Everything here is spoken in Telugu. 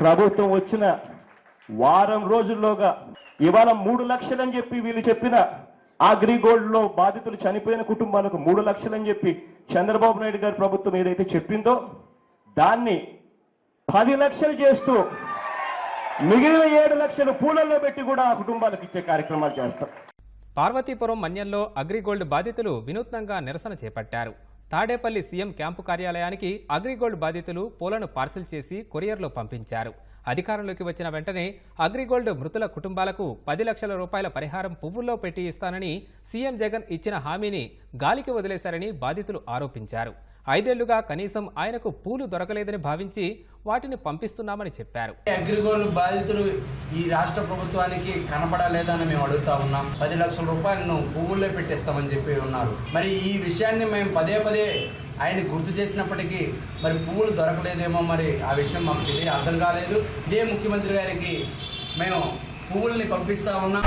ప్రభుత్వం వచ్చిన వారం రోజుల్లోగా ఇవాళ మూడు లక్షలని చెప్పి వీళ్ళు చెప్పిన అగ్రిగోల్డ్లో బాధితులు చనిపోయిన కుటుంబాలకు మూడు లక్షలని చెప్పి చంద్రబాబు నాయుడు గారి ప్రభుత్వం ఏదైతే చెప్పిందో దాన్ని పది లక్షలు చేస్తూ మిగిలిన ఏడు లక్షలు పూలల్లో పెట్టి కూడా ఆ కుటుంబాలకు ఇచ్చే కార్యక్రమాలు చేస్తాం. పార్వతీపురం మన్యంలో అగ్రిగోల్డ్ బాధితులు వినూత్నంగా నిరసన చేపట్టారు. తాడేపల్లి సీఎం క్యాంపు కార్యాలయానికి అగ్రిగోల్డ్ బాధితులు పూలను పార్సిల్ చేసి కొరియర్లో పంపించారు. అధికారంలోకి వచ్చిన వెంటనే అగ్రిగోల్డ్ మృతుల కుటుంబాలకు పది లక్షల రూపాయల పరిహారం పువ్వుల్లో పెట్టి ఇస్తానని సీఎం జగన్ ఇచ్చిన హామీని గాలికి వదిలేశారని బాధితులు ఆరోపించారు. ఐదేళ్ళుగా కనీసం ఆయనకు పూలు దొరకలేదని భావించి వాటిని పంపిస్తున్నామని చెప్పారు. అగ్రిగోల్డ్ బాధితులు ఈ రాష్ట్ర ప్రభుత్వానికి కనపడలేదని మేము అడుగుతా ఉన్నాం. పది లక్షల రూపాయలను పువ్వుల్లో పెట్టేస్తామని చెప్పి ఉన్నారు. మరి ఈ విషయాన్ని మేము పదే పదే ఆయన గుర్తు చేసినప్పటికీ మరి పువ్వులు దొరకలేదేమో మరి ఆ విషయం మాకు తెలియ అర్థం కాలేదు. ఇదే ముఖ్యమంత్రి గారికి మేము పువ్వుల్ని పంపిస్తా ఉన్నాం.